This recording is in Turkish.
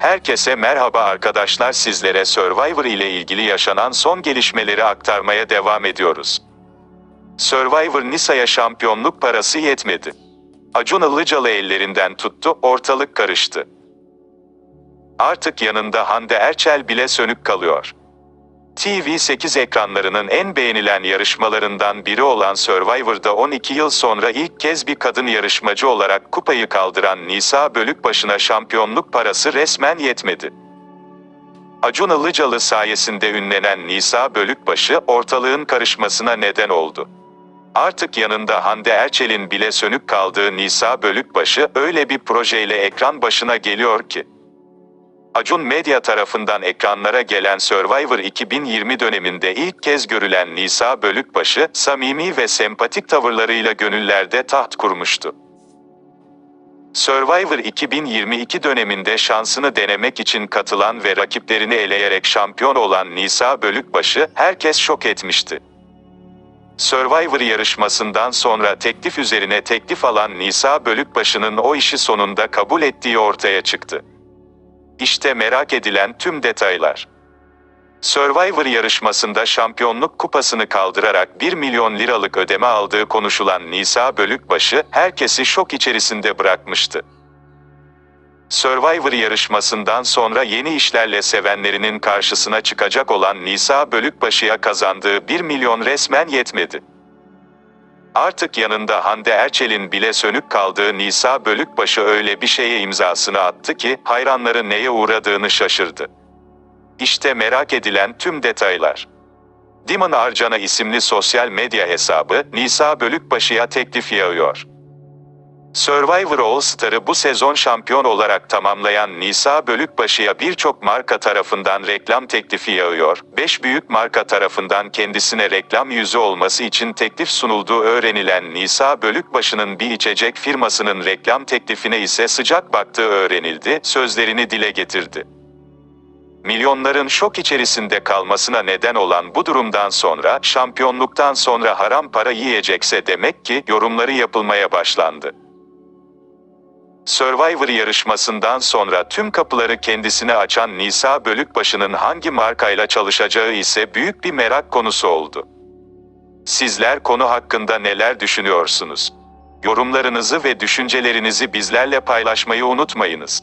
Herkese merhaba arkadaşlar sizlere Survivor ile ilgili yaşanan son gelişmeleri aktarmaya devam ediyoruz. Survivor Nisa'ya şampiyonluk parası yetmedi. Acun Ilıcalı ellerinden tuttu, ortalık karıştı. Artık yanında Hande Erçel bile sönük kalıyor. TV8 ekranlarının en beğenilen yarışmalarından biri olan Survivor'da 12 yıl sonra ilk kez bir kadın yarışmacı olarak kupayı kaldıran Nisa Bölükbaşı'na şampiyonluk parası resmen yetmedi. Acun Ilıcalı sayesinde ünlenen Nisa Bölükbaşı ortalığın karışmasına neden oldu. Artık yanında Hande Erçel'in bile sönük kaldığı Nisa Bölükbaşı öyle bir projeyle ekran başına geliyor ki. Acun Medya tarafından ekranlara gelen Survivor 2020 döneminde ilk kez görülen Nisa Bölükbaşı, samimi ve sempatik tavırlarıyla gönüllerde taht kurmuştu. Survivor 2022 döneminde şansını denemek için katılan ve rakiplerini eleyerek şampiyon olan Nisa Bölükbaşı, herkes şok etmişti. Survivor yarışmasından sonra teklif üzerine teklif alan Nisa Bölükbaşı'nın o işi sonunda kabul ettiği ortaya çıktı. İşte merak edilen tüm detaylar. Survivor yarışmasında şampiyonluk kupasını kaldırarak 1 milyon liralık ödeme aldığı konuşulan Nisa Bölükbaşı, herkesi şok içerisinde bırakmıştı. Survivor yarışmasından sonra yeni işlerle sevenlerinin karşısına çıkacak olan Nisa Bölükbaşı'ya kazandığı 1 milyon resmen yetmedi. Artık yanında Hande Erçel'in bile sönük kaldığı Nisa Bölükbaşı öyle bir şeye imzasını attı ki hayranları neye uğradığını şaşırdı. İşte merak edilen tüm detaylar. Dimon Arcana isimli sosyal medya hesabı Nisa Bölükbaşı'ya teklif yağıyor. Survivor All Star'ı bu sezon şampiyon olarak tamamlayan Nisa Bölükbaşı'ya birçok marka tarafından reklam teklifi yağıyor. 5 büyük marka tarafından kendisine reklam yüzü olması için teklif sunulduğu öğrenilen Nisa Bölükbaşı'nın bir içecek firmasının reklam teklifine ise sıcak baktığı öğrenildi, sözlerini dile getirdi. Milyonların şok içerisinde kalmasına neden olan bu durumdan sonra şampiyonluktan sonra haram para yiyecekse demek ki yorumları yapılmaya başlandı. Survivor yarışmasından sonra tüm kapıları kendisine açan Nisa Bölükbaşı'nın hangi markayla çalışacağı ise büyük bir merak konusu oldu. Sizler konu hakkında neler düşünüyorsunuz? Yorumlarınızı ve düşüncelerinizi bizlerle paylaşmayı unutmayınız.